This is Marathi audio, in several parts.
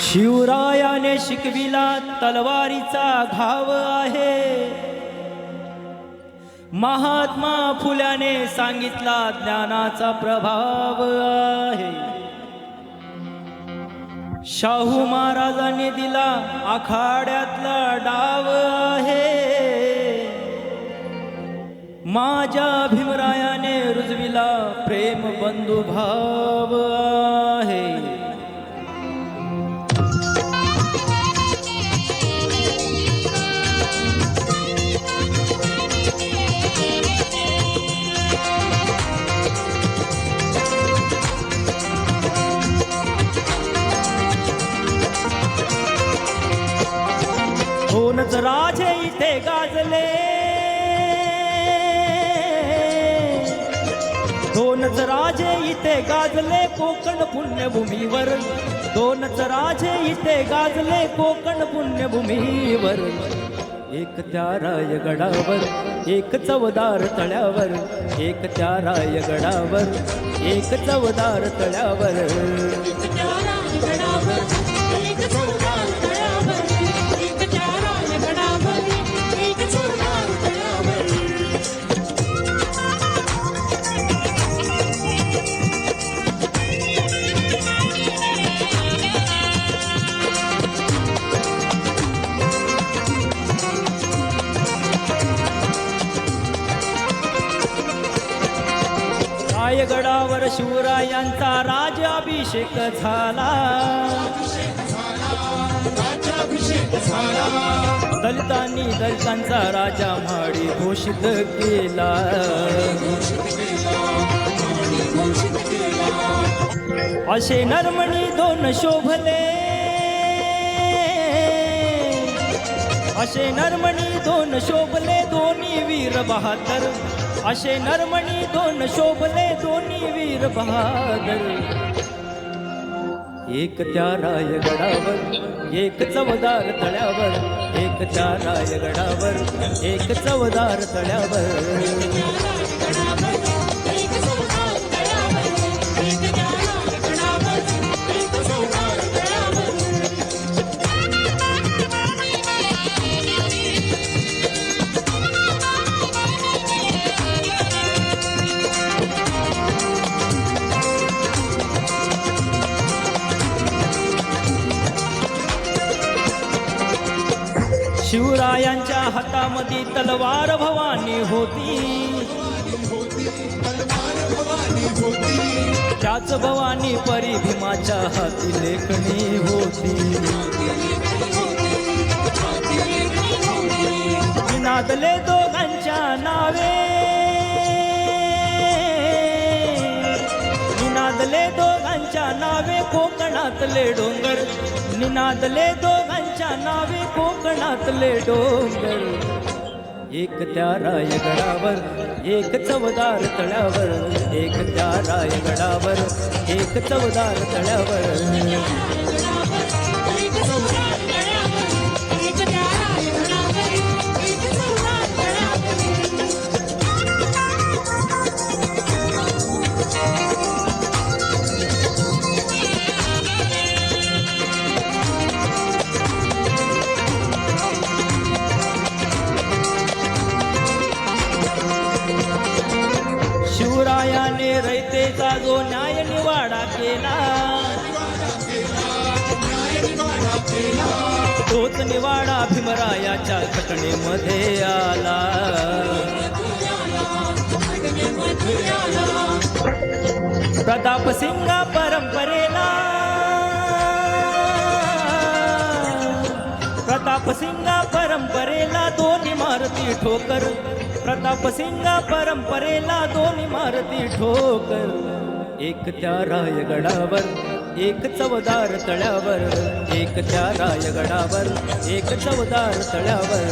शिवरायाने शिकविला तलवारीचा घाव आहे. महात्मा फुल्याने सांगितला ज्ञानाचा प्रभाव आहे. शाहू महाराजांनी दिला आखाड्यातला डाव आहे. माझ्या भीमरायाने रुजविला प्रेम बंधुभाव आहे राजे इथे गाजले कोकण पुण्यभूमीवर. दोनच राजे इथे गाजले कोकण पुण्यभूमीवर. एक त्या रायगडावर एक चवदार तळ्यावर. एक त्या रायगडावर एक चवदार तळ्यावर. गडावर शिवरायांचा राजाभिषेक झाला. दलितांनी दलितांचा राजा म्हाडी घोषित केला. असे नरमणी दोन शोभले. असे नरमणी दोन शोभले दोन्ही वीर बहादर असे नरमणी दोन शोभले दोन्ही वीर बहादर. एक त्या रायगडावर एक चवदार तळ्यावर एक त्या रायगडावर एक चवदार तळ्यावर. शिवरायांच्या हातामध्ये तलवार भवानी होती. त्याच भवानी परी भीमाच्या हाती लेखणी होती. नादले दोघांच्या नावे. निनादले दोघांच्या नावे कोकणातले डोंगर. निनादले त्याच्या नावे कोकणातले डोंगर. एक त्या रायगडावर एक चवदार तळ्यावर एक त्या रायगडावर एक चवदार तळ्यावर. केला जो न्याय निवाडा केला. तोच निवाडा भीमरायाच्या घटनेमध्ये आला. प्रताप सिंगा परंपरेला. प्रताप सिंगा परंपरेला दोन इमारती ठोकर. प्रताप सिंगा परंपरेला दोन इमारती ठोकर. एक त्या रायगडावर एक चवदार तळ्यावर एक त्या रायगडावर एक चवदार तळ्यावर.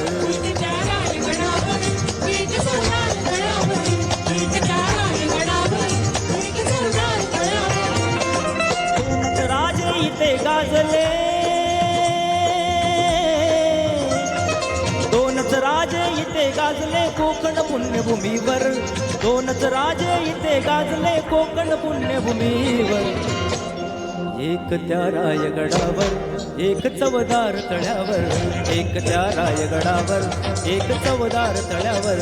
राजे इथे गाजले. इथे गाजले कोकण पुण्यभूमीवर. दोनच राजे इथे गाजले कोकण पुण्यभूमीवर. एक त्या रायगडावर एक चवदार तळ्यावर. एक त्या रायगडावर एक चवदार तळ्यावर.